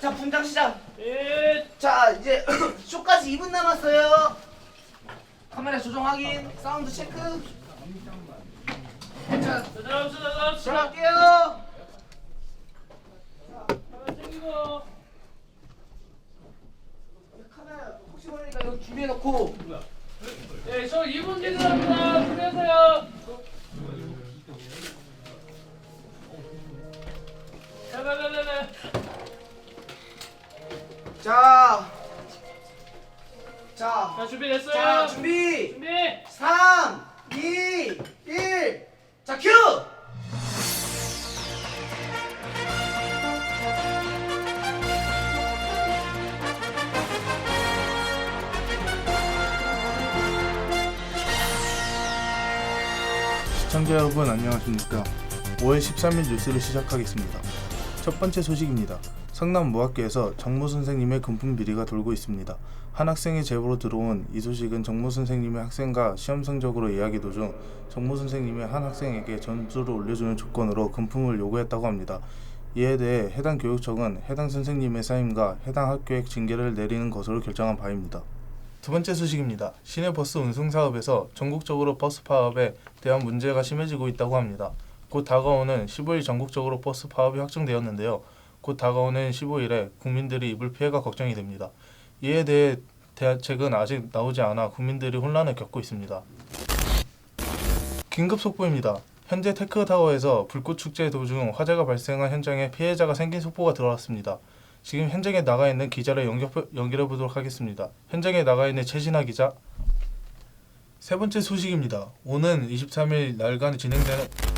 자 분장 시작. 예. 자 이제 쇼까지 2분 남았어요. 카메라 조정 확인, 사운드 체크. 자 다음 수. 들어갈게요. 자, 자, 자, 준비됐어요. 자 준비. 준비. 3, 2, 1. 자 큐. 시청자 여러분 안녕하십니까 5월 13일 뉴스를 시작하겠습니다 첫 번째 소식입니다 성남 모학교에서 정모 선생님의 금품 비리가 돌고 있습니다 한 학생의 제보로 들어온 이 소식은 정모 선생님의 학생과 시험 성적으로 이야기 도중 정모 선생님이 한 학생에게 점수를 올려주는 조건으로 금품을 요구했다고 합니다 이에 대해 해당 교육청은 해당 선생님의 사임과 해당 학교의 징계를 내리는 것으로 결정한 바입니다 두 번째 소식입니다. 시내 버스 운송 사업에서 전국적으로 버스 파업에 대한 문제가 심해지고 있다고 합니다. 곧 다가오는 15일 전국적으로 버스 파업이 확정되었는데요. 곧 다가오는 15일에 국민들이 입을 피해가 걱정이 됩니다. 이에 대해 대책은 아직 나오지 않아 국민들이 혼란을 겪고 있습니다. 긴급 속보입니다. 현재 테크타워에서 불꽃 축제 도중 화재가 발생한 현장에 피해자가 생긴 속보가 들어왔습니다. 지금 현장에 나가 있는 기자를 연결, 연결해 보도록 하겠습니다. 현장에 나가 있는 최진아 기자. 세 번째 소식입니다. 오는 23일 날간 진행되는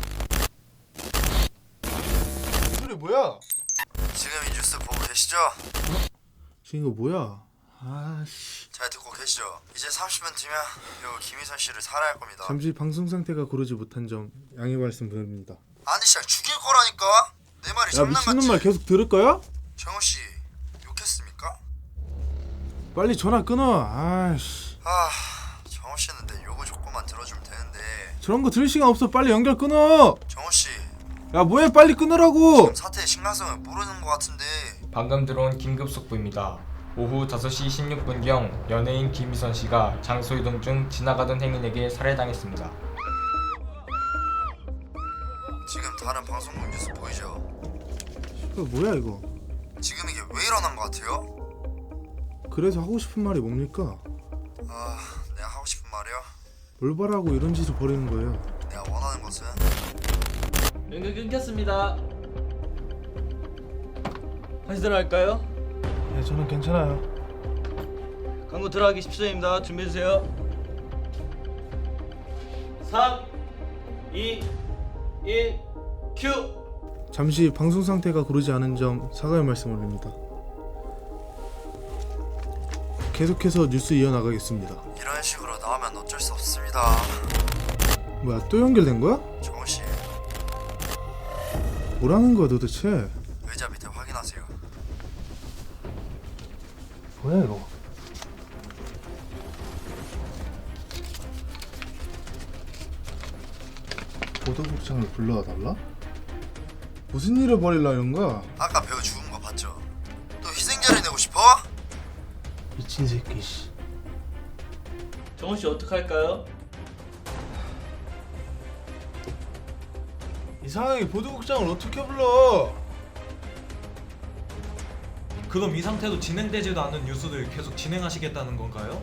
지금 이거 뭐야? 아씨. 잘 듣고 계시죠? 이제 30분 뒤면 배우 김희선 씨를 살해할 겁니다. 잠시 방송 상태가 고르지 못한 점 양해 말씀드립니다. 아니 진짜 죽일 거라니까. 내 말이 야 장난 미친놈 같지? 말 계속 들을 거야? 정우 씨 욕했습니까? 빨리 전화 끊어. 아씨. 아 정우 씨는 내 욕을 조금만 들어주면 되는데 저런 거 들을 시간 없어. 빨리 연결 끊어. 정우 씨 야 뭐해? 빨리 끊으라고. 지금 사태의 심각성을 모르는 것 같은데 방금 들어온 긴급 속보입니다. 오후 5시 16분경 연예인 김희선 씨가 장소 이동 중 지나가던 행인에게 살해당했습니다. 지금 다른 방송국 뉴스 보이죠? 이거 뭐야 이거? 지금 이게 왜 일어난 것 같아요? 그래서 하고 싶은 말이 뭡니까? 아 내가 하고 싶은 말이요? 올바라고 이런 짓을 벌이는 거예요. 내가 원하는 것은 연결 끊겼습니다. 다시 들어갈까요? 네, 저는 괜찮아요. 광고 들어가기 10초입니다. 준비해주세요. 3, 2, 1, 큐! 잠시 방송 상태가 고르지 않은 점 사과의 말씀 올립니다. 계속해서 뉴스 이어나가겠습니다. 이런 식으로 나오면 어쩔 수 없습니다. 뭐야 또 연결된 거야? 정우 씨 뭐라는 거야 도대체? 의자 밑에 뭐야 이거? 보도국장을 불러와 달라? 무슨 일을 벌이려는 거야? 아까 배우 죽은 거 봤죠? 또 희생자를 내고 싶어? 미친 새끼 씨. 정훈 씨 어떡할까요? 이 상황에 보도국장을 어떻게 불러? 그럼 이 상태로 진행되지도 않은 뉴스를 계속 진행하시겠다는 건가요?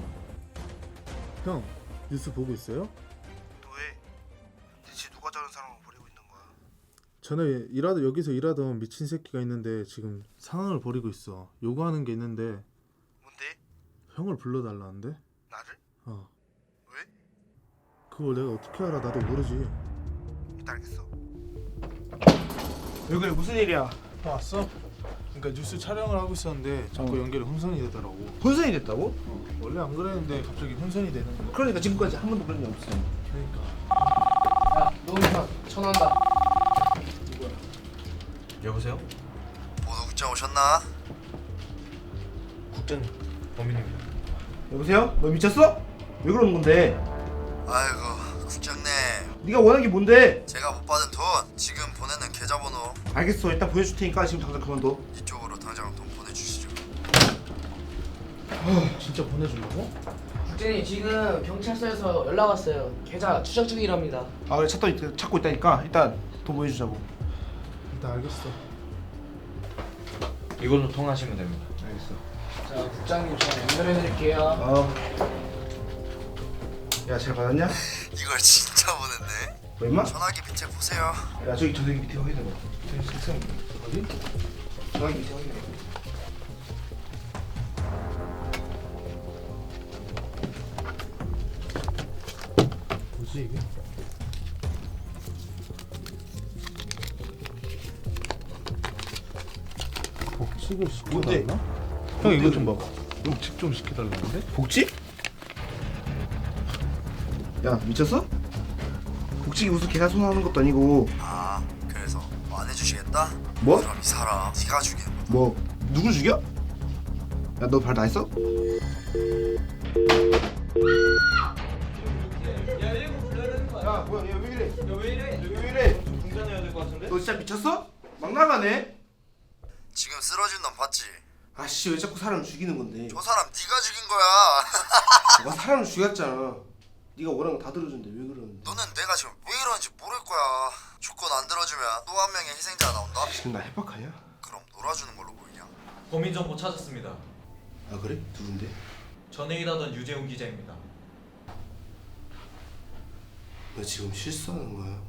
형 뉴스 보고 있어요? 왜? 대체 누가 저런 사람을 버리고 있는 거야? 전에 일하다 여기서 일하던 미친 새끼가 있는데 지금 상황을 벌이고 있어. 요구하는 게 있는데 뭔데? 형을 불러달라는데? 나를? 어. 왜? 그걸 내가 어떻게 알아? 나도 모르지. 이따 알겠어. 왜 그래 무슨 일이야? 왔어? 그러니까 뉴스 촬영을 하고 있었는데 자꾸 연결이 혼선이 되더라고. 혼선이 됐다고? 어, 원래 안 그랬는데 갑자기 혼선이 되는 거야. 그러니까 지금까지 한 번도 그런 적 없어. 그러니까. 야, 너 이상 전화한다. 여보세요? 보도국장 오셨나? 국장님 범인입니다 여보세요? 너 미쳤어? 왜 그러는 건데? 아이고 네가 원하는 게 뭔데? 제가 못 받은 돈 지금 보내는 계좌번호 알겠어 일단 보내줄 테니까 지금 당장 그만둬 이쪽으로 당장 돈 보내주시오 진짜 보내준다고? 국장님 지금 경찰서에서 연락 왔어요. 계좌 추적 중이랍니다. 아 그래 찾고, 있, 찾고 있다니까 일단 돈 보여주자고 일단 알겠어. 이걸로 통화하시면 됩니다. 알겠어 자 국장님 저 연결해드릴게요. 어. 야 잘 받았냐? 이걸 진짜 보냈네 뭐 임마? 전화기 밑에 보세요 야 저기 전화기 밑에 확인해봐 저기 실상 어디? 전화기 밑에 확인해봐 뭐지 이게? 복직을? 시켜달라? 형 이거 좀 봐봐. 복직 좀 시켜달라는데? 복지? 야 미쳤어? 복직이 무슨 계산 손하는 것도 아니고 아 그래서 뭐 안 해주시겠다? 뭐? 그럼 이 사람 네가 죽여 뭐 누구 죽여? 야 너 발 다 했어? 야 뭐야 얘 왜 이래 야왜 이래? 왜 이래 중단해야 될 것 같은데? 너 진짜 미쳤어? 막 나가네 지금 쓰러진 놈 봤지? 아씨 왜 자꾸 사람 죽이는 건데 저 사람 네가 죽인 거야 너가 사람을 죽였잖아 네가 원하는 거 다 들어준대 왜 그러는데 너는 내가 지금 왜 이러는지 모를 거야 조건 안 들어주면 또 한 명의 희생자 나온다 지금 나 협박하냐? 그럼 놀아주는 걸로 보이냐 범인 정보 찾았습니다. 아 그래? 누군데? 전에 일하던 유재훈 기자입니다. 너 지금 실수하는 거야?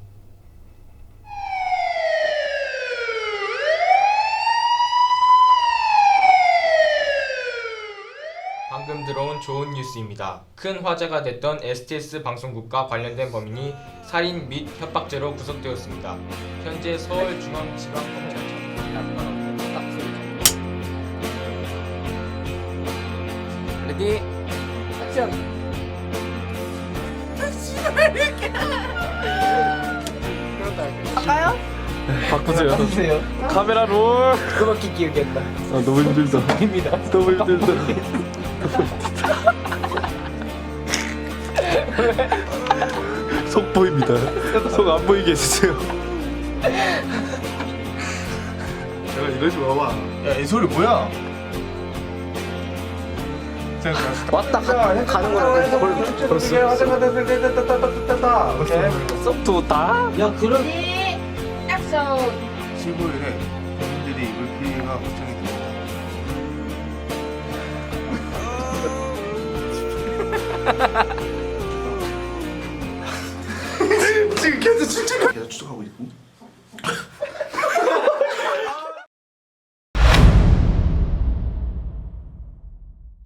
방금 들어온 좋은 뉴스입니다. 큰 화제가 됐던 STS 방송국과 관련된 범인이 살인 및 협박죄로 구속되었습니다. 현재 서울중앙지방검찰청 레디 액션. 바꾸세요. 바꾸세요. 카메라 롤. 그거밖에 기억이 안 나. 아 너무 힘들다. 입니다. 너무 힘들다. 속 보입니다 속 안 보이게 해주세요 제가 이러지 마봐 야 이 소리 뭐야? 왔다 가, 가는 거라고 벌써 쏙도다 야 그럼 액션 15일에 국민들이 입을 피해가 걱정이 됩니다. 지금 계속 추측 계속 추측하고 있고